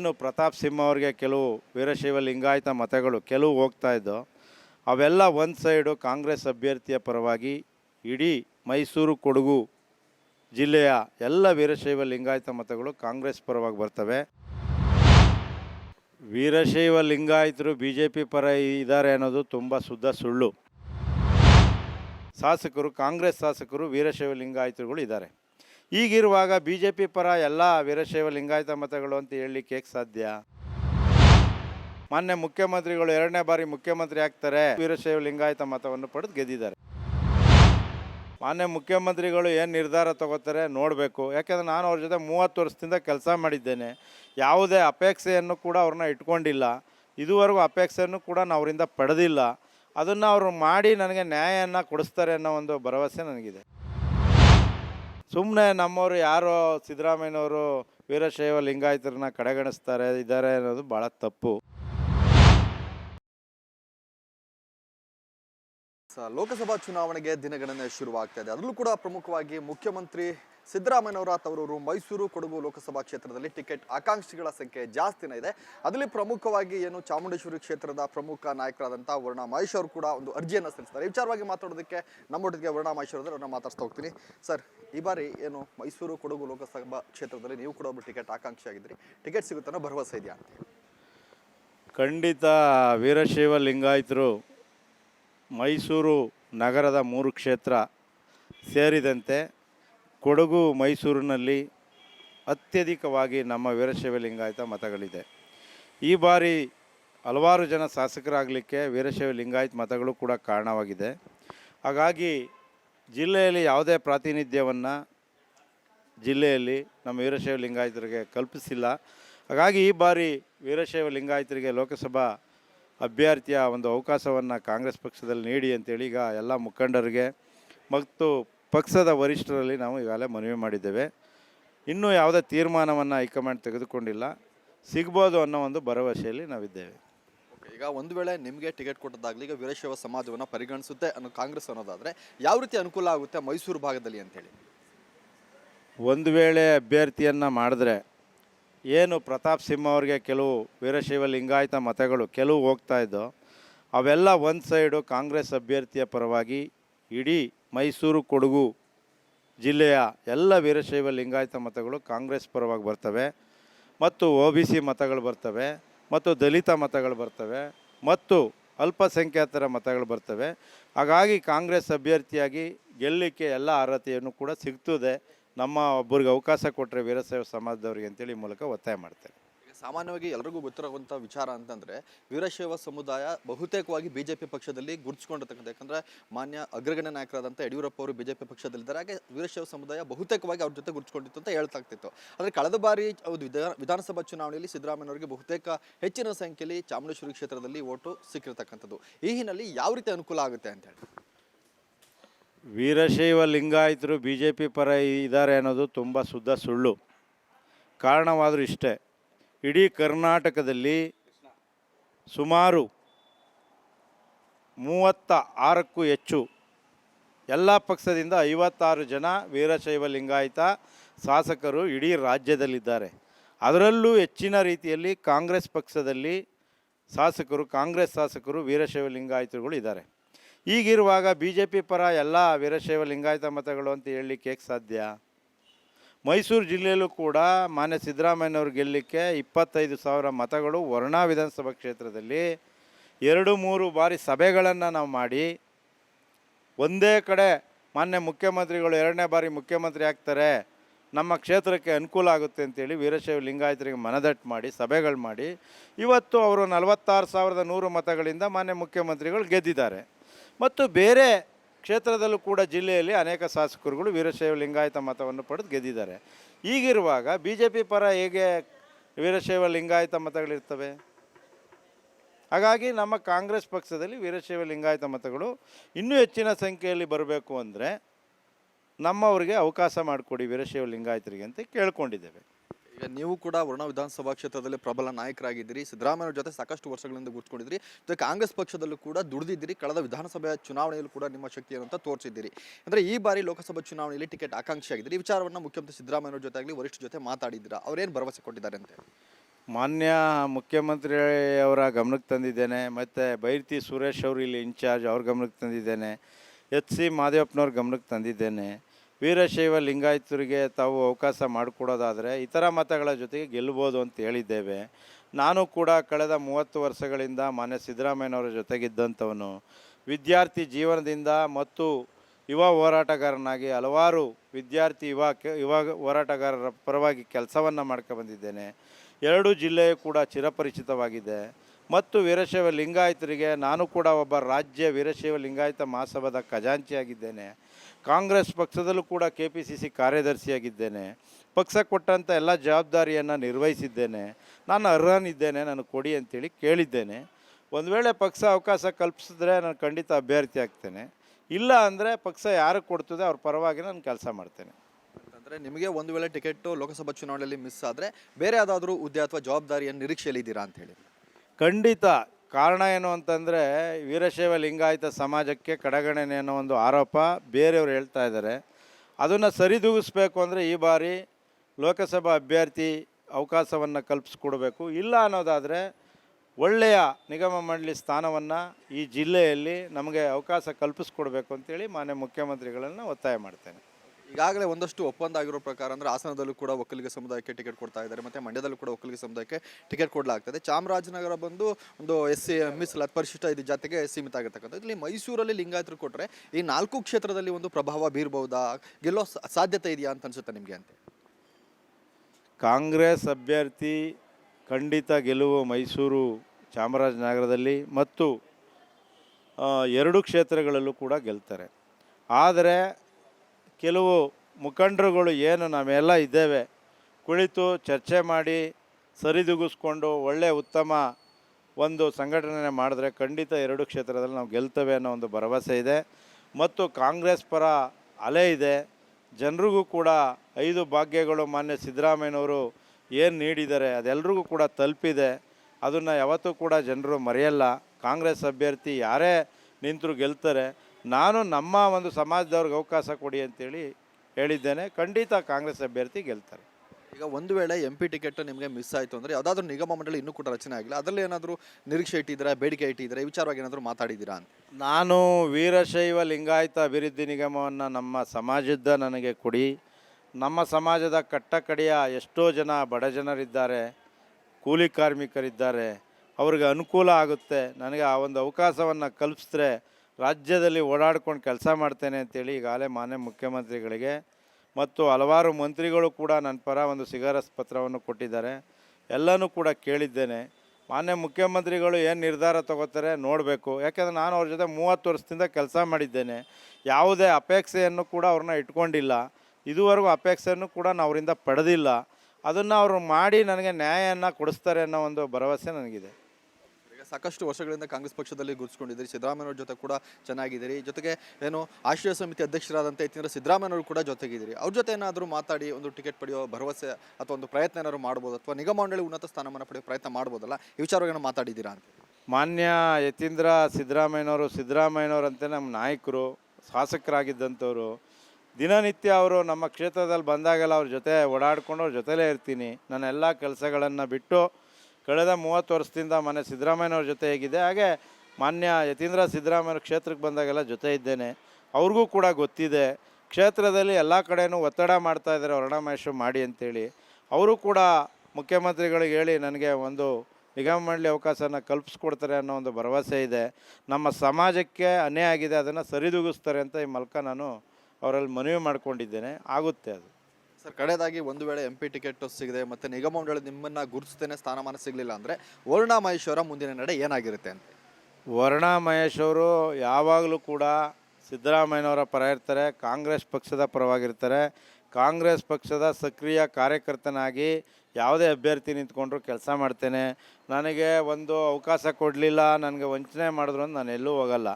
ಇನ್ನು ಪ್ರತಾಪ್ ಸಿಂಹ ಅವ್ರಿಗೆ ಕೆಲವು ವೀರಶೈವ ಲಿಂಗಾಯತ ಮತಗಳು ಕೆಲವು ಹೋಗ್ತಾ ಇದ್ದೋ, ಅವೆಲ್ಲ ಒಂದು ಸೈಡು ಕಾಂಗ್ರೆಸ್ ಅಭ್ಯರ್ಥಿಯ ಪರವಾಗಿ ಇಡೀ ಮೈಸೂರು, ಕೊಡಗು ಜಿಲ್ಲೆಯ ಎಲ್ಲ ವೀರಶೈವ ಲಿಂಗಾಯತ ಮತಗಳು ಕಾಂಗ್ರೆಸ್ ಪರವಾಗಿ ಬರ್ತವೆ. ವೀರಶೈವ ಲಿಂಗಾಯತರು ಬಿ ಜೆ ಪಿ ಪರ ಇದ್ದಾರೆ ಅನ್ನೋದು ತುಂಬ ಶುದ್ಧ ಸುಳ್ಳು. ಶಾಸಕರು, ಕಾಂಗ್ರೆಸ್ ಶಾಸಕರು ವೀರಶೈವ ಲಿಂಗಾಯತರುಗಳು ಇದ್ದಾರೆ. ಈಗಿರುವಾಗ ಬಿ ಜೆ ಪಿ ಪರ ಎಲ್ಲ ವೀರಶೈವ ಲಿಂಗಾಯತ ಮತಗಳು ಅಂತ ಹೇಳಲಿಕ್ಕೆ ಹೇಗೆ ಸಾಧ್ಯ? ಮಾನ್ಯ ಮುಖ್ಯಮಂತ್ರಿಗಳು ಎರಡನೇ ಬಾರಿ ಮುಖ್ಯಮಂತ್ರಿ ಆಗ್ತಾರೆ, ವೀರಶೈವ ಲಿಂಗಾಯತ ಮತವನ್ನು ಪಡೆದು ಗೆದ್ದಿದ್ದಾರೆ. ಮಾನ್ಯ ಮುಖ್ಯಮಂತ್ರಿಗಳು ಏನು ನಿರ್ಧಾರ ತಗೋತಾರೆ ನೋಡಬೇಕು. ಯಾಕೆಂದರೆ ನಾನು ಅವ್ರ ಜೊತೆ ಮೂವತ್ತು ವರ್ಷದಿಂದ ಕೆಲಸ ಮಾಡಿದ್ದೇನೆ. ಯಾವುದೇ ಅಪೇಕ್ಷೆಯನ್ನು ಕೂಡ ಅವ್ರನ್ನ ಇಟ್ಕೊಂಡಿಲ್ಲ. ಇದುವರೆಗೂ ಅಪೇಕ್ಷೆಯನ್ನು ಕೂಡ ನಾನು ಅವರಿಂದ ಪಡೆದಿಲ್ಲ. ಅದನ್ನು ಅವರು ಮಾಡಿ ನನಗೆ ನ್ಯಾಯವನ್ನು ಕೊಡಿಸ್ತಾರೆ ಅನ್ನೋ ಒಂದು ಭರವಸೆ ನನಗಿದೆ. ಸುಮ್ಮನೆ ನಮ್ಮವರು ಯಾರೋ ಸಿದ್ದರಾಮಯ್ಯನವರು ವೀರಶೈವ ಲಿಂಗಾಯತರನ್ನ ಕಡೆಗಣಿಸ್ತಾರೆ ಇದ್ದಾರೆ ಅನ್ನೋದು ಭಾಳ ತಪ್ಪು. ಲೋಕಸಭಾ ಚುನಾವಣೆಗೆ ದಿನಗಣನೆ ಶುರುವಾಗ್ತಾ ಇದೆ ಅದರಲ್ಲೂ ಕೂಡ ಪ್ರಮುಖವಾಗಿ ಮುಖ್ಯಮಂತ್ರಿ ಸಿದ್ದರಾಮಯ್ಯನವರ ತವರೂರು ಮೈಸೂರು ಕೊಡಗು ಲೋಕಸಭಾ ಕ್ಷೇತ್ರದಲ್ಲಿ ಟಿಕೆಟ್ ಆಕಾಂಕ್ಷಿಗಳ ಸಂಖ್ಯೆ ಜಾಸ್ತಿನೇ ಇದೆ. ಅದರಲ್ಲಿ ಪ್ರಮುಖವಾಗಿ ಏನು ಚಾಮುಂಡೇಶ್ವರಿ ಕ್ಷೇತ್ರದ ಪ್ರಮುಖ ನಾಯಕರಾದಂಥ ವರ್ಣ ಮಹೇಶ್ ಅವರು ಕೂಡ ಒಂದು ಅರ್ಜಿಯನ್ನು ಸಲ್ಲಿಸ್ತಾರೆ ವಿಚಾರವಾಗಿ ಮಾತಾಡೋದಕ್ಕೆ ನಮ್ಮೊಟ್ಟಿಗೆ ವರ್ಣ ಮಹೇಶ್ ಅವರು ನಾನು ಮಾತಾಡ್ತಾ ಹೋಗ್ತೀನಿ. ಸರ್, ಈ ಬಾರಿ ಏನು ಮೈಸೂರು ಕೊಡಗು ಲೋಕಸಭಾ ಕ್ಷೇತ್ರದಲ್ಲಿ ನೀವು ಕೂಡ ಒಬ್ಬರು ಟಿಕೆಟ್ ಆಕಾಂಕ್ಷಿ ಆಗಿದ್ರಿ ಟಿಕೆಟ್ ಸಿಗುತ್ತನ್ನೋ ಭರವಸೆ ಇದೆಯಾ? ಖಂಡಿತ ವೀರಶೈವ ಲಿಂಗಾಯತರು ಮೈಸೂರು ನಗರದ ಮೂರು ಕ್ಷೇತ್ರ ಸೇರಿದಂತೆ ಕೊಡಗು, ಮೈಸೂರಿನಲ್ಲಿ ಅತ್ಯಧಿಕವಾಗಿ ನಮ್ಮ ವೀರಶೈವ ಲಿಂಗಾಯತ ಮತಗಳಿದೆ. ಈ ಬಾರಿ ಹಲವಾರು ಜನ ಶಾಸಕರಾಗಲಿಕ್ಕೆ ವೀರಶೈವ ಲಿಂಗಾಯತ ಮತಗಳು ಕೂಡ ಕಾರಣವಾಗಿದೆ. ಹಾಗಾಗಿ ಜಿಲ್ಲೆಯಲ್ಲಿ ಯಾವುದೇ ಪ್ರಾತಿನಿಧ್ಯವನ್ನು ಜಿಲ್ಲೆಯಲ್ಲಿ ನಮ್ಮ ವೀರಶೈವ ಲಿಂಗಾಯತರಿಗೆ ಕಲ್ಪಿಸಿಲ್ಲ. ಹಾಗಾಗಿ ಈ ಬಾರಿ ವೀರಶೈವ ಲಿಂಗಾಯತರಿಗೆ ಲೋಕಸಭಾ ಅಭ್ಯರ್ಥಿಯ ಒಂದು ಅವಕಾಶವನ್ನು ಕಾಂಗ್ರೆಸ್ ಪಕ್ಷದಲ್ಲಿ ನೀಡಿ ಅಂತೇಳಿ ಈಗ ಎಲ್ಲ ಮುಖಂಡರಿಗೆ ಮತ್ತು ಪಕ್ಷದ ವರಿಷ್ಠರಲ್ಲಿ ನಾವು ಈಗಾಗಲೇ ಮನವಿ ಮಾಡಿದ್ದೇವೆ. ಇನ್ನೂ ಯಾವುದೇ ತೀರ್ಮಾನವನ್ನು ಹೈಕಮಾಂಡ್ ತೆಗೆದುಕೊಂಡಿಲ್ಲ. ಸಿಗ್ಬೋದು ಅನ್ನೋ ಒಂದು ಭರವಸೆಯಲ್ಲಿ ನಾವಿದ್ದೇವೆ. ಈಗ ಒಂದು ವೇಳೆ ನಿಮಗೆ ಟಿಕೆಟ್ ಕೊಟ್ಟದಾಗಲಿ ಈಗ ವೀರಶೈವ ಸಮಾಜವನ್ನು ಪರಿಗಣಿಸುತ್ತೆ ಅನ್ನೋ ಕಾಂಗ್ರೆಸ್ ಅನ್ನೋದಾದರೆ ಯಾವ ರೀತಿ ಅನುಕೂಲ ಆಗುತ್ತೆ ಮೈಸೂರು ಭಾಗದಲ್ಲಿ ಅಂತೇಳಿ? ಒಂದು ವೇಳೆ ಅಭ್ಯರ್ಥಿಯನ್ನು ಮಾಡಿದ್ರೆ ಏನು ಪ್ರತಾಪ್ ಸಿಂಹ ಅವ್ರಿಗೆ ಕೆಲವು ವೀರಶೈವ ಲಿಂಗಾಯತ ಮತಗಳು ಕೆಲವು ಹೋಗ್ತಾ ಇದ್ದೋ, ಅವೆಲ್ಲ ಒಂದು ಸೈಡು ಕಾಂಗ್ರೆಸ್ ಅಭ್ಯರ್ಥಿಯ ಪರವಾಗಿ ಇಡೀ ಮೈಸೂರು, ಕೊಡಗು ಜಿಲ್ಲೆಯ ಎಲ್ಲ ವೀರಶೈವ ಲಿಂಗಾಯತ ಮತಗಳು ಕಾಂಗ್ರೆಸ್ ಪರವಾಗಿ ಬರ್ತವೆ. ಮತ್ತು ಒ ಬಿ ಸಿ ಮತಗಳು ಬರ್ತವೆ, ಮತ್ತು ದಲಿತ ಮತಗಳು ಬರ್ತವೆ, ಮತ್ತು ಅಲ್ಪಸಂಖ್ಯಾತರ ಮತಗಳು ಬರ್ತವೆ. ಹಾಗಾಗಿ ಕಾಂಗ್ರೆಸ್ ಅಭ್ಯರ್ಥಿಯಾಗಿ ಗೆಲ್ಲಲಿಕ್ಕೆ ಎಲ್ಲ ಅರ್ಹತೆಯನ್ನು ಕೂಡ ಸಿಗ್ತದೆ. ನಮ್ಮ ಒಬ್ಬರಿಗೆ ಅವಕಾಶ ಕೊಟ್ಟರೆ ವೀರಶೈವ ಸಮಾಜದವ್ರಿಗೆ ಅಂತೇಳಿ ಈ ಮೂಲಕ ಒತ್ತಾಯ ಮಾಡ್ತೇನೆ. ಸಾಮಾನ್ಯವಾಗಿ ಎಲ್ರಿಗೂ ಗೊತ್ತಿರುವಂಥ ವಿಚಾರ ಅಂತಂದ್ರೆ, ವೀರಶೈವ ಸಮುದಾಯ ಬಹುತೇಕವಾಗಿ ಬಿಜೆಪಿ ಪಕ್ಷದಲ್ಲಿ ಗುರುತಿಸ್ಕೊಂಡಿರ್ತಕ್ಕಂಥ, ಯಾಕಂದ್ರೆ ಮಾನ್ಯ ಅಗ್ರಗಣ್ಯ ನಾಯಕರಾದಂಥ ಯಡಿಯೂರಪ್ಪ ಅವರು ಬಿಜೆಪಿ ಪಕ್ಷದಲ್ಲಿದ್ದಾರೆ ಹಾಗೆ ವೀರಶೈವ ಸಮುದಾಯ ಬಹುತೇಕವಾಗಿ ಅವ್ರ ಜೊತೆ ಗುರುತಿಸ್ಕೊಂಡಿತ್ತು ಅಂತ ಹೇಳ್ತಾಗ್ತಿತ್ತು ಆದರೆ ಕಳೆದ ಬಾರಿ ಅವ್ರು ವಿಧಾನ ವಿಧಾನಸಭಾ ಚುನಾವಣೆಯಲ್ಲಿ ಸಿದ್ದರಾಮಯ್ಯನವರಿಗೆ ಬಹುತೇಕ ಹೆಚ್ಚಿನ ಸಂಖ್ಯೆಯಲ್ಲಿ ಚಾಮುಂಡೇಶ್ವರಿ ಕ್ಷೇತ್ರದಲ್ಲಿ ಓಟು ಸಿಕ್ಕಿರ್ತಕ್ಕಂಥದ್ದು. ಈ ಹಿನ್ನೆಲೆ ಯಾವ ರೀತಿ ಅನುಕೂಲ ಆಗುತ್ತೆ ಅಂತ ಹೇಳಿ? ವೀರಶೈವ ಲಿಂಗಾಯತರು ಬಿ ಜೆ ಪಿ ಪರ ಇದ್ದಾರೆ ಅನ್ನೋದು ತುಂಬ ಶುದ್ಧ ಸುಳ್ಳು. ಕಾರಣವಾದರೂ ಇಷ್ಟೇ. ಇಡೀ ಕರ್ನಾಟಕದಲ್ಲಿ ಸುಮಾರು ಮೂವತ್ತ ಆರಕ್ಕೂ ಹೆಚ್ಚು ಎಲ್ಲ ಪಕ್ಷದಿಂದ ಐವತ್ತಾರು ಜನ ವೀರಶೈವ ಲಿಂಗಾಯತ ಶಾಸಕರು ಇಡೀ ರಾಜ್ಯದಲ್ಲಿದ್ದಾರೆ. ಅದರಲ್ಲೂ ಹೆಚ್ಚಿನ ರೀತಿಯಲ್ಲಿ ಕಾಂಗ್ರೆಸ್ ಪಕ್ಷದಲ್ಲಿ ಶಾಸಕರು, ಕಾಂಗ್ರೆಸ್ ಶಾಸಕರು ವೀರಶೈವ ಲಿಂಗಾಯತರುಗಳು ಇದ್ದಾರೆ. ಈಗಿರುವಾಗ ಬಿ ಜೆ ಪಿ ಪರ ಎಲ್ಲ ವೀರಶೈವ ಲಿಂಗಾಯತ ಮತಗಳು ಅಂತ ಹೇಳಲಿಕ್ಕೆ ಹೇಗೆ ಸಾಧ್ಯ? ಮೈಸೂರು ಜಿಲ್ಲೆಯಲ್ಲೂ ಕೂಡ ಮಾನ್ಯ ಸಿದ್ದರಾಮಯ್ಯನವ್ರು ಗೆಲ್ಲಲಿಕ್ಕೆ ಇಪ್ಪತ್ತೈದು ಸಾವಿರ ಮತಗಳು ವರ್ಣಾ ವಿಧಾನಸಭಾ ಕ್ಷೇತ್ರದಲ್ಲಿ ಎರಡು ಮೂರು ಬಾರಿ ಸಭೆಗಳನ್ನು ನಾವು ಮಾಡಿ ಒಂದೇ ಕಡೆ ಮಾನ್ಯ ಮುಖ್ಯಮಂತ್ರಿಗಳು ಎರಡನೇ ಬಾರಿ ಮುಖ್ಯಮಂತ್ರಿ ಆಗ್ತಾರೆ, ನಮ್ಮ ಕ್ಷೇತ್ರಕ್ಕೆ ಅನುಕೂಲ ಆಗುತ್ತೆ ಅಂತೇಳಿ ವೀರಶೈವ ಲಿಂಗಾಯತರಿಗೆ ಮನದಟ್ಟು ಮಾಡಿ, ಸಭೆಗಳು ಮಾಡಿ. ಇವತ್ತು ಅವರು ನಲವತ್ತಾರು ಸಾವಿರದ ನೂರು ಮತಗಳಿಂದ ಮಾನ್ಯ ಮುಖ್ಯಮಂತ್ರಿಗಳು ಗೆದ್ದಿದ್ದಾರೆ. ಮತ್ತು ಬೇರೆ ಕ್ಷೇತ್ರದಲ್ಲೂ ಕೂಡ ಜಿಲ್ಲೆಯಲ್ಲಿ ಅನೇಕ ಶಾಸಕರುಗಳು ವೀರಶೈವ ಲಿಂಗಾಯತ ಮತವನ್ನು ಪಡೆದು ಗೆದ್ದಿದ್ದಾರೆ. ಈಗಿರುವಾಗ ಬಿ ಜೆ ಪಿ ಪರ ಹೇಗೆ ವೀರಶೈವ ಲಿಂಗಾಯತ ಮತಗಳಿರ್ತವೆ? ಹಾಗಾಗಿ ನಮ್ಮ ಕಾಂಗ್ರೆಸ್ ಪಕ್ಷದಲ್ಲಿ ವೀರಶೈವ ಲಿಂಗಾಯತ ಮತಗಳು ಇನ್ನೂ ಹೆಚ್ಚಿನ ಸಂಖ್ಯೆಯಲ್ಲಿ ಬರಬೇಕು ಅಂದರೆ ನಮ್ಮವರಿಗೆ ಅವಕಾಶ ಮಾಡಿಕೊಡಿ ವೀರಶೈವ ಲಿಂಗಾಯತರಿಗೆ ಅಂತ ಕೇಳ್ಕೊಂಡಿದ್ದೇವೆ. ಈಗ ನೀವು ಕೂಡ ವರ್ಣ ವಿಧಾನಸಭಾ ಕ್ಷೇತ್ರದಲ್ಲಿ ಪ್ರಬಲ ನಾಯಕರಾಗಿದ್ದೀರಿ. ಸಿದ್ದರಾಮಯ್ಯ ಜೊತೆ ಸಾಕಷ್ಟು ವರ್ಷಗಳಿಂದ ಗುರುತಿಕೊಂಡಿದ್ದೀರಿ ಜೊತೆ ಕಾಂಗ್ರೆಸ್ ಪಕ್ಷದಲ್ಲೂ ಕೂಡ ದುಡಿದಿದ್ದೀರಿ. ಕಳೆದ ವಿಧಾನಸಭೆಯ ಚುನಾವಣೆಯಲ್ಲೂ ಕೂಡ ನಿಮ್ಮ ಶಕ್ತಿಯನ್ನು ಅಂತ ತೋರಿಸಿದ್ದೀರಿ. ಅಂದರೆ ಈ ಬಾರಿ ಲೋಕಸಭಾ ಚುನಾವಣೆಯಲ್ಲಿ ಟಿಕೆಟ್ ಆಕಾಂಕ್ಷಿ ಆಗಿದ್ದೀರಿ ಈ ವಿಚಾರವನ್ನು ಮುಖ್ಯಮಂತ್ರಿ ಸಿದ್ದರಾಮಯ್ಯ ಜೊತೆ ಆಗಲಿ ವರಿಷ್ಠ ಜೊತೆ ಮಾತಾಡಿದ್ದೀರಾ? ಅವರೇನು ಭರವಸೆ ಕೊಟ್ಟಿದ್ದಾರೆ ಅಂತ ಮಾನ್ಯ ಮುಖ್ಯಮಂತ್ರಿಯವರ ಗಮನಕ್ಕೆ ತಂದಿದ್ದೇನೆ. ಮತ್ತು ಬೈರ್ತಿ ಸುರೇಶ್ ಅವರು ಇಲ್ಲಿ ಇನ್ಚಾರ್ಜ್ ಅವ್ರ ಗಮನಕ್ಕೆ ತಂದಿದ್ದೇನೆ. ಎಚ್ ಸಿ ಮಾದೇವಪ್ಪನವ್ರ ಗಮನಕ್ಕೆ ತಂದಿದ್ದೇನೆ. ವೀರಶೈವ ಲಿಂಗಾಯತರಿಗೆ ತಾವು ಅವಕಾಶ ಮಾಡಿಕೊಡೋದಾದರೆ ಇತರ ಮತಗಳ ಜೊತೆಗೆ ಗೆಲ್ಲಬೋದು ಅಂತ ಹೇಳಿದ್ದೇವೆ. ನಾನು ಕೂಡ ಕಳೆದ ಮೂವತ್ತು ವರ್ಷಗಳಿಂದ ಮಾನ್ಯ ಸಿದ್ದರಾಮಯ್ಯನವರ ಜೊತೆಗಿದ್ದಂಥವನು. ವಿದ್ಯಾರ್ಥಿ ಜೀವನದಿಂದ ಮತ್ತು ಯುವ ಹೋರಾಟಗಾರನಾಗಿ ಹಲವಾರು ವಿದ್ಯಾರ್ಥಿ ಯುವ ಯುವ ಹೋರಾಟಗಾರರ ಪರವಾಗಿ ಕೆಲಸವನ್ನು ಮಾಡ್ಕೊಬಂದಿದ್ದೇನೆ ಎರಡೂ ಜಿಲ್ಲೆಯು ಕೂಡ ಚಿರಪರಿಚಿತವಾಗಿದೆ. ಮತ್ತು ವೀರಶೈವ ಲಿಂಗಾಯತರಿಗೆ ನಾನು ಕೂಡ ಒಬ್ಬ ರಾಜ್ಯ ವೀರಶೈವ ಲಿಂಗಾಯತ ಮಹಾಸಭಾದ ಖಜಾಂಚಿಯಾಗಿದ್ದೇನೆ. ಕಾಂಗ್ರೆಸ್ ಪಕ್ಷದಲ್ಲೂ ಕೂಡ ಕೆ ಪಿ ಸಿ ಸಿ ಕಾರ್ಯದರ್ಶಿಯಾಗಿದ್ದೇನೆ. ಪಕ್ಷ ಕೊಟ್ಟಂಥ ಎಲ್ಲ ಜವಾಬ್ದಾರಿಯನ್ನು ನಿರ್ವಹಿಸಿದ್ದೇನೆ. ನಾನು ಅರ್ಹನಿದ್ದೇನೆ ನಾನು ಕೊಡಿ ಅಂತೇಳಿ ಕೇಳಿದ್ದೇನೆ. ಒಂದು ವೇಳೆ ಪಕ್ಷ ಅವಕಾಶ ಕಲ್ಪಿಸಿದ್ರೆ ನಾನು ಖಂಡಿತ ಅಭ್ಯರ್ಥಿ ಆಗ್ತೇನೆ. ಇಲ್ಲ ಅಂದರೆ ಪಕ್ಷ ಯಾರಿಗೆ ಕೊಡ್ತದೆ ಅವ್ರ ಪರವಾಗಿ ನಾನು ಕೆಲಸ ಮಾಡ್ತೇನೆ. ಅಂತಂದ್ರೆ ನಿಮಗೆ ಒಂದು ವೇಳೆ ಟಿಕೆಟು ಲೋಕಸಭಾ ಚುನಾವಣೆಯಲ್ಲಿ ಮಿಸ್ ಆದರೆ ಬೇರೆ ಯಾವುದಾದ್ರೂ ಹುದ್ದೆ ಅಥವಾ ಜವಾಬ್ದಾರಿಯನ್ನು ನಿರೀಕ್ಷೆಯಲ್ಲಿದ್ದೀರಾ ಅಂತ ಹೇಳಿ. ಖಂಡಿತ ಕಾರಣ ಏನು ಅಂತಂದರೆ, ವೀರಶೈವ ಲಿಂಗಾಯತ ಸಮಾಜಕ್ಕೆ ಕಡೆಗಣನೆ ಅನ್ನೋ ಒಂದು ಆರೋಪ ಬೇರೆಯವರು ಹೇಳ್ತಾ ಇದ್ದಾರೆ. ಅದನ್ನು ಸರಿದೂಗಿಸ್ಬೇಕು ಅಂದರೆ ಈ ಬಾರಿ ಲೋಕಸಭಾ ಅಭ್ಯರ್ಥಿ ಅವಕಾಶವನ್ನು ಕಲ್ಪಿಸ್ಕೊಡ್ಬೇಕು. ಇಲ್ಲ ಅನ್ನೋದಾದರೆ ಒಳ್ಳೆಯ ನಿಗಮ ಮಂಡಳಿ ಸ್ಥಾನವನ್ನು ಈ ಜಿಲ್ಲೆಯಲ್ಲಿ ನಮಗೆ ಅವಕಾಶ ಕಲ್ಪಿಸ್ಕೊಡ್ಬೇಕು ಅಂತೇಳಿ ಮಾನ್ಯ ಮುಖ್ಯಮಂತ್ರಿಗಳನ್ನು ಒತ್ತಾಯ ಮಾಡ್ತೇನೆ. ಈಗಾಗಲೇ ಒಂದಷ್ಟು ಒಪ್ಪಂದ ಆಗಿರೋ ಪ್ರಕಾರ ಅಂದ್ರೆ ಹಾಸನದಲ್ಲೂ ಕೂಡ ಒಕ್ಕಲಿಗ ಸಮುದಾಯಕ್ಕೆ ಟಿಕೆಟ್ ಕೊಡ್ತಾ ಇದ್ದಾರೆ, ಮತ್ತೆ ಮಂಡ್ಯದಲ್ಲೂ ಕೂಡ ಒಕ್ಕಲಿಗ ಸಮುದಾಯಕ್ಕೆ ಟಿಕೆಟ್ ಕೊಡಲಾಗ್ತದೆ. ಚಾಮರಾಜನಗರ ಬಂದು ಒಂದು ಎಸ್ ಸಿ ಮೀಸಲಾತಿ ಪರಿಶಿಷ್ಟ ಇದು ಜಾತಿಗೆ ಸೀಮಿತ ಆಗಿರ್ತಕ್ಕಂಥದ್ದು ಇಲ್ಲಿ ಮೈಸೂರಲ್ಲಿ ಲಿಂಗಾಯತರು ಕೊಟ್ಟರೆ ಈ ನಾಲ್ಕು ಕ್ಷೇತ್ರದಲ್ಲಿ ಒಂದು ಪ್ರಭಾವ ಬೀರಬಹುದಾ? ಗೆಲ್ಲೋ ಸಾಧ್ಯತೆ ಇದೆಯಾ ಅಂತ ಅನ್ಸುತ್ತೆ ನಿಮಗೆ ಅಂತ? ಕಾಂಗ್ರೆಸ್ ಅಭ್ಯರ್ಥಿ ಖಂಡಿತ ಗೆಲುವು ಮೈಸೂರು ಚಾಮರಾಜನಗರದಲ್ಲಿ ಮತ್ತು ಎರಡು ಕ್ಷೇತ್ರಗಳಲ್ಲೂ ಕೂಡ ಗೆಲ್ತಾರೆ. ಆದರೆ ಕೆಲವು ಮುಖಂಡರುಗಳು ಏನು ನಾವೆಲ್ಲ ಇದ್ದೇವೆ ಕುಳಿತು ಚರ್ಚೆ ಮಾಡಿ ಸರಿದೂಗಿಸ್ಕೊಂಡು ಒಳ್ಳೆಯ ಉತ್ತಮ ಒಂದು ಸಂಘಟನೆ ಮಾಡಿದ್ರೆ ಖಂಡಿತ ಎರಡು ಕ್ಷೇತ್ರದಲ್ಲಿ ನಾವು ಗೆಲ್ತೇವೆ ಅನ್ನೋ ಒಂದು ಭರವಸೆ ಇದೆ. ಮತ್ತು ಕಾಂಗ್ರೆಸ್ ಪರ ಅಲೆ ಇದೆ. ಜನರಿಗೂ ಕೂಡ ಐದು ಭಾಗ್ಯಗಳು ಮಾನ್ಯ ಸಿದ್ದರಾಮಯ್ಯನವರು ಏನು ನೀಡಿದ್ದಾರೆ ಅದೆಲ್ಲರಿಗೂ ಕೂಡ ತಲುಪಿದೆ. ಅದನ್ನು ಯಾವತ್ತೂ ಕೂಡ ಜನರು ಮರೆಯಲ್ಲ. ಕಾಂಗ್ರೆಸ್ ಅಭ್ಯರ್ಥಿ ಯಾರೇ ನಿಂತರೂ ಗೆಲ್ತಾರೆ. ನಾನು ನಮ್ಮ ಒಂದು ಸಮಾಜದವ್ರಿಗೆ ಅವಕಾಶ ಕೊಡಿ ಅಂತೇಳಿ ಹೇಳಿದ್ದೇನೆ. ಖಂಡಿತ ಕಾಂಗ್ರೆಸ್ ಅಭ್ಯರ್ಥಿ ಗೆಲ್ತಾರೆ. ಈಗ ಒಂದು ವೇಳೆ ಎಂ ಪಿ ಟಿಕೆಟ್ ನಿಮಗೆ ಮಿಸ್ ಆಯಿತು ಅಂದರೆ ಯಾವುದಾದ್ರೂ ನಿಗಮ ಮಂಡಳಿ ಇನ್ನೂ ಕೂಡ ರಚನೆ ಆಗಿಲ್ಲ. ಅದರಲ್ಲಿ ಏನಾದರೂ ನಿರೀಕ್ಷೆ ಇಟ್ಟಿದ್ದೀರಾ ಬೇಡಿಕೆ ಇಟ್ಟಿದ್ದೀರಾ ಈ ವಿಚಾರವಾಗಿ ಏನಾದರೂ ಮಾತಾಡಿದ್ದೀರಾ ಅಂತ? ನಾನು ವೀರಶೈವ ಲಿಂಗಾಯತ ಅಭಿವೃದ್ಧಿ ನಿಗಮವನ್ನು ನಮ್ಮ ಸಮಾಜದ ನನಗೆ ಕೊಡಿ. ನಮ್ಮ ಸಮಾಜದ ಕಟ್ಟಕಡೆಯ ಎಷ್ಟೋ ಜನ ಬಡ ಜನರಿದ್ದಾರೆ ಕೂಲಿ ಕಾರ್ಮಿಕರಿದ್ದಾರೆ. ಅವ್ರಿಗೆ ಅನುಕೂಲ ಆಗುತ್ತೆ. ನನಗೆ ಆ ಒಂದು ಅವಕಾಶವನ್ನು ಕಲ್ಪಿಸಿದ್ರೆ ರಾಜ್ಯದಲ್ಲಿ ಓಡಾಡ್ಕೊಂಡು ಕೆಲಸ ಮಾಡ್ತೇನೆ ಅಂತೇಳಿ ಈಗಾಗಲೇ ಮಾನ್ಯ ಮುಖ್ಯಮಂತ್ರಿಗಳಿಗೆ ಮತ್ತು ಹಲವಾರು ಮಂತ್ರಿಗಳು ಕೂಡ ನನ್ನ ಪರ ಒಂದು ಸಿಗಾರಸ್ ಪತ್ರವನ್ನು ಕೊಟ್ಟಿದ್ದಾರೆ. ಎಲ್ಲನೂ ಕೂಡ ಕೇಳಿದ್ದೇನೆ. ಮಾನ್ಯ ಮುಖ್ಯಮಂತ್ರಿಗಳು ಏನು ನಿರ್ಧಾರ ತಗೋತಾರೆ ನೋಡಬೇಕು. ಯಾಕೆಂದರೆ ನಾನು ಅವ್ರ ಜೊತೆ ಮೂವತ್ತು ವರ್ಷದಿಂದ ಕೆಲಸ ಮಾಡಿದ್ದೇನೆ. ಯಾವುದೇ ಅಪೇಕ್ಷೆಯನ್ನು ಕೂಡ ಅವ್ರನ್ನ ಇಟ್ಕೊಂಡಿಲ್ಲ. ಇದುವರೆಗೂ ಅಪೇಕ್ಷೆಯನ್ನು ಕೂಡ ನಾನು ಅವರಿಂದ ಪಡೆದಿಲ್ಲ. ಅದನ್ನು ಅವರು ಮಾಡಿ ನನಗೆ ನ್ಯಾಯವನ್ನು ಕೊಡಿಸ್ತಾರೆ ಅನ್ನೋ ಒಂದು ಭರವಸೆ ನನಗಿದೆ. ಸಾಕಷ್ಟು ವರ್ಷಗಳಿಂದ ಕಾಂಗ್ರೆಸ್ ಪಕ್ಷದಲ್ಲಿ ಗುರುತಿಸ್ಕೊಂಡಿದ್ದೀರಿ. ಸಿದ್ದರಾಮಯ್ಯವ್ರ ಜೊತೆ ಕೂಡ ಚೆನ್ನಾಗಿದ್ದೀರಿ. ಜೊತೆಗೆ ಏನು ಆಶ್ರಯ ಸಮಿತಿ ಅಧ್ಯಕ್ಷರಾದಂಥ ಯತೀಂದ್ರ ಸಿದ್ದರಾಮಯ್ಯವರು ಕೂಡ ಜೊತೆಗಿದ್ದೀರಿ. ಅವ್ರ ಜೊತೆ ಏನಾದರೂ ಮಾತಾಡಿ ಒಂದು ಟಿಕೆಟ್ ಪಡೆಯೋ ಭರವಸೆ ಅಥವಾ ಒಂದು ಪ್ರಯತ್ನ ಏನಾದರೂ ಮಾಡ್ಬೋದು ಅಥವಾ ನಿಗಮ ಮಂಡಳಿ ಉನ್ನತ ಸ್ಥಾನಮಾನ ಪಡೆಯೋ ಪ್ರಯತ್ನ ಮಾಡ್ಬೋದಲ್ಲ? ಈ ವಿಚಾರವಾಗಿ ಮಾತಾಡಿದ್ದೀರಾ ಅಂತ. ಮಾನ್ಯ ಯತೀಂದ್ರ ಸಿದ್ದರಾಮಯ್ಯನವರು, ಸಿದ್ದರಾಮಯ್ಯನವರಂತೆ ನಮ್ಮ ನಾಯಕರು, ಶಾಸಕರಾಗಿದ್ದಂಥವ್ರು, ದಿನನಿತ್ಯ ಅವರು ನಮ್ಮ ಕ್ಷೇತ್ರದಲ್ಲಿ ಬಂದಾಗೆಲ್ಲ ಅವ್ರ ಜೊತೆ ಓಡಾಡ್ಕೊಂಡು ಅವ್ರ ಜೊತೆಲೇ ಇರ್ತೀನಿ. ನನ್ನ ಎಲ್ಲ ಕೆಲಸಗಳನ್ನು ಬಿಟ್ಟು ಕಳೆದ ಮೂವತ್ತು ವರ್ಷದಿಂದ ಮನೆ ಸಿದ್ದರಾಮಯ್ಯನವ್ರ ಜೊತೆ ಹೇಗಿದೆ. ಹಾಗೆ ಮಾನ್ಯ ಯತೀಂದ್ರ ಸಿದ್ದರಾಮಯ್ಯವ್ರ ಕ್ಷೇತ್ರಕ್ಕೆ ಬಂದಾಗೆಲ್ಲ ಜೊತೆ ಇದ್ದೇನೆ. ಅವ್ರಿಗೂ ಕೂಡ ಗೊತ್ತಿದೆ. ಕ್ಷೇತ್ರದಲ್ಲಿ ಎಲ್ಲ ಕಡೆಯೂ ಒತ್ತಡ ಮಾಡ್ತಾ ಇದ್ದಾರೆ ವರ್ಣ ಮಾಡಿ ಅಂತೇಳಿ. ಅವರು ಕೂಡ ಮುಖ್ಯಮಂತ್ರಿಗಳಿಗೆ ಹೇಳಿ ನನಗೆ ಒಂದು ನಿಗಮ ಮಂಡಳಿ ಅವಕಾಶನ ಕಲ್ಪಿಸ್ಕೊಡ್ತಾರೆ ಅನ್ನೋ ಒಂದು ಭರವಸೆ ಇದೆ. ನಮ್ಮ ಸಮಾಜಕ್ಕೆ ಅನ್ಯಾಯ ಆಗಿದೆ, ಅದನ್ನು ಸರಿದೂಗಿಸ್ತಾರೆ ಅಂತ ಈ ಮೂಲಕ ನಾನು ಅವರಲ್ಲಿ ಮನವಿ ಮಾಡಿಕೊಂಡಿದ್ದೇನೆ. ಆಗುತ್ತೆ ಅದು. ಸರ್, ಕಡೆಯದಾಗಿ ಒಂದು ವೇಳೆ ಎಂ ಪಿ ಟಿಕೆಟ್ ಸಿಗದೆ ಮತ್ತೆ ನಿಗಮ ಮಂಡಳಿ ನಿಮ್ಮನ್ನ ಗುರುತಿಸ್ತೇನೆ, ಸ್ಥಾನಮಾನ ಸಿಗಲಿಲ್ಲ ಅಂದರೆ ವರುಣ ಮಹೇಶ್ವರ ಮುಂದಿನ ನಡೆ ಏನಾಗಿರುತ್ತೆ ಅಂತ? ವರ್ಣ ಮಹೇಶ್ ಅವರು ಯಾವಾಗಲೂ ಕೂಡ ಸಿದ್ದರಾಮಯ್ಯನವರ ಪರ ಇರ್ತಾರೆ, ಕಾಂಗ್ರೆಸ್ ಪಕ್ಷದ ಪರವಾಗಿರ್ತಾರೆ. ಕಾಂಗ್ರೆಸ್ ಪಕ್ಷದ ಸಕ್ರಿಯ ಕಾರ್ಯಕರ್ತನಾಗಿ ಯಾವುದೇ ಅಭ್ಯರ್ಥಿ ನಿಂತ್ಕೊಂಡ್ರು ಕೆಲಸ ಮಾಡ್ತೇನೆ. ನನಗೆ ಒಂದು ಅವಕಾಶ ಕೊಡಲಿಲ್ಲ, ನನಗೆ ವಂಚನೆ ಮಾಡಿದ್ರು ಅಂತ ನಾನು ಎಲ್ಲೂ ಹೋಗಲ್ಲ.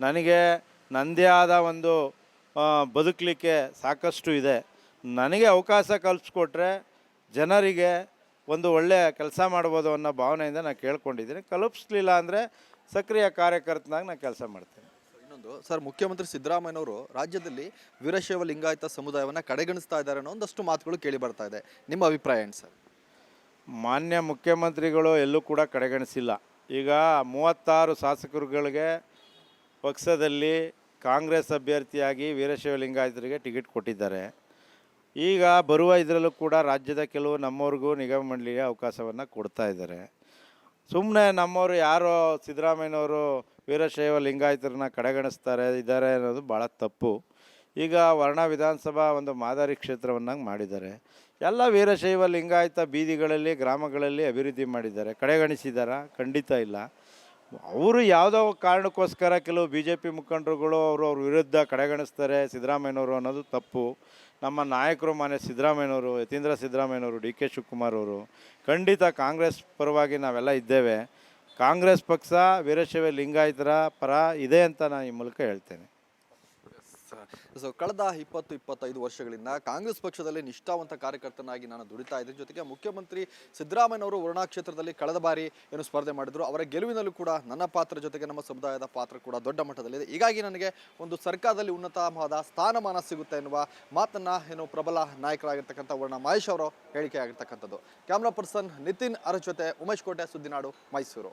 ನನಗೆ ನನ್ನದೇ ಆದ ಒಂದು ಬದುಕಲಿಕ್ಕೆ ಸಾಕಷ್ಟು ಇದೆ. ನನಗೆ ಅವಕಾಶ ಕಲ್ಪಿಸ್ಕೊಟ್ರೆ ಜನರಿಗೆ ಒಂದು ಒಳ್ಳೆಯ ಕೆಲಸ ಮಾಡ್ಬೋದು ಅನ್ನೋ ಭಾವನೆಯಿಂದ ನಾನು ಕೇಳ್ಕೊಂಡಿದ್ದೀನಿ. ಕಲ್ಪಿಸ್ಲಿಲ್ಲ ಅಂದರೆ ಸಕ್ರಿಯ ಕಾರ್ಯಕರ್ತನಾಗಿ ನಾನು ಕೆಲಸ ಮಾಡ್ತೇನೆ. ಇನ್ನೊಂದು ಸರ್ ಮುಖ್ಯಮಂತ್ರಿ ಸಿದ್ದರಾಮಯ್ಯನವರು ರಾಜ್ಯದಲ್ಲಿ ವೀರಶೈವ ಲಿಂಗಾಯತ ಸಮುದಾಯವನ್ನು ಕಡೆಗಣಿಸ್ತಾ ಇದ್ದಾರೆ ಅನ್ನೋ ಒಂದಷ್ಟು ಮಾತುಗಳು ಕೇಳಿ ಬರ್ತಾ ಇದೆ. ನಿಮ್ಮ ಅಭಿಪ್ರಾಯ ಏನು ಸರ್? ಮಾನ್ಯ ಮುಖ್ಯಮಂತ್ರಿಗಳು ಎಲ್ಲೂ ಕೂಡ ಕಡೆಗಣಿಸಿಲ್ಲ. ಈಗ ಮೂವತ್ತಾರು ಶಾಸಕರುಗಳಿಗೆ ಪಕ್ಷದಲ್ಲಿ ಕಾಂಗ್ರೆಸ್ ಅಭ್ಯರ್ಥಿಯಾಗಿ ವೀರಶೈವ ಲಿಂಗಾಯತರಿಗೆ ಟಿಕೆಟ್ ಕೊಟ್ಟಿದ್ದಾರೆ. ಈಗ ಬರುವ ಇದರಲ್ಲೂ ಕೂಡ ರಾಜ್ಯದ ಕೆಲವು ನಮ್ಮವ್ರಿಗೂ ನಿಗಮ ಮಂಡಳಿಗೆ ಅವಕಾಶವನ್ನು ಕೊಡ್ತಾ ಇದ್ದಾರೆ. ಸುಮ್ಮನೆ ನಮ್ಮವರು ಯಾರೋ ಸಿದ್ದರಾಮಯ್ಯನವರು ವೀರಶೈವ ಲಿಂಗಾಯತರನ್ನ ಕಡೆಗಣಿಸ್ತಾರೆ, ಇದ್ದಾರೆ ಅನ್ನೋದು ಭಾಳ ತಪ್ಪು. ಈಗ ವರ್ಣ ವಿಧಾನಸಭಾ ಒಂದು ಮಾದರಿ ಕ್ಷೇತ್ರವನ್ನಾಗಿ ಮಾಡಿದ್ದಾರೆ. ಎಲ್ಲ ವೀರಶೈವ ಲಿಂಗಾಯತ ಬೀದಿಗಳಲ್ಲಿ, ಗ್ರಾಮಗಳಲ್ಲಿ ಅಭಿವೃದ್ಧಿ ಮಾಡಿದ್ದಾರೆ. ಕಡೆಗಣಿಸಿದಾರ? ಖಂಡಿತ ಇಲ್ಲ. ಅವರು ಯಾವುದೋ ಕಾರಣಕ್ಕೋಸ್ಕರ ಕೆಲವು ಬಿ ಜೆ ಪಿ ಮುಖಂಡರುಗಳು ಅವರು ಅವ್ರ ವಿರುದ್ಧ ಕಡೆಗಣಿಸ್ತಾರೆ ಸಿದ್ದರಾಮಯ್ಯನವರು ಅನ್ನೋದು ತಪ್ಪು. ನಮ್ಮ ನಾಯಕರು ಮಾನ್ಯ ಸಿದ್ದರಾಮಯ್ಯನವರು, ಯತೀಂದ್ರ ಸಿದ್ದರಾಮಯ್ಯನವರು, ಡಿ ಕೆ ಶಿವಕುಮಾರ್ ಅವರು, ಖಂಡಿತ ಕಾಂಗ್ರೆಸ್ ಪರವಾಗಿ ನಾವೆಲ್ಲ ಇದ್ದೇವೆ. ಕಾಂಗ್ರೆಸ್ ಪಕ್ಷ ವೀರಶೈವ ಲಿಂಗಾಯತರ ಪರ ಇದೆ ಅಂತ ನಾನು ಈ ಮೂಲಕ ಹೇಳ್ತೇನೆ. ಸೊ ಕಳೆದ ಇಪ್ಪತ್ತು, ಇಪ್ಪತ್ತೈದು ವರ್ಷಗಳಿಂದ ಕಾಂಗ್ರೆಸ್ ಪಕ್ಷದಲ್ಲಿ ನಿಷ್ಠಾವಂತ ಕಾರ್ಯಕರ್ತನಾಗಿ ನಾನು ದುಡಿತಾ ಇದ್ದೀನಿ ಜೊತೆಗೆ ಮುಖ್ಯಮಂತ್ರಿ ಸಿದ್ದರಾಮಯ್ಯನವರು ವರುಣಾ ಕ್ಷೇತ್ರದಲ್ಲಿ ಕಳೆದ ಬಾರಿ ಏನು ಸ್ಪರ್ಧೆ ಮಾಡಿದ್ರು. ಅವರ ಗೆಲುವಿನಲ್ಲೂ ಕೂಡ ನನ್ನ ಪಾತ್ರ ಜೊತೆಗೆ ನಮ್ಮ ಸಮುದಾಯದ ಪಾತ್ರ ಕೂಡ ದೊಡ್ಡ ಮಟ್ಟದಲ್ಲಿದೆ. ಹೀಗಾಗಿ ನನಗೆ ಒಂದು ಸರ್ಕಾರದಲ್ಲಿ ಉನ್ನತವಾದ ಸ್ಥಾನಮಾನ ಸಿಗುತ್ತೆ ಎನ್ನುವ ಮಾತನ್ನ ಏನು ಪ್ರಬಲ ನಾಯಕರಾಗಿರ್ತಕ್ಕಂಥ ವರ್ಣ ಮಹೇಶ್ ಅವರು ಹೇಳಿಕೆ ಆಗಿರ್ತಕ್ಕಂಥದ್ದು ಕ್ಯಾಮ್ರಾ ಪರ್ಸನ್ ನಿತಿನ್ ಅರ ಜೊತೆ ಉಮೇಶ್ ಕೋಟೆ, ಸುದ್ದಿನಾಡು, ಮೈಸೂರು.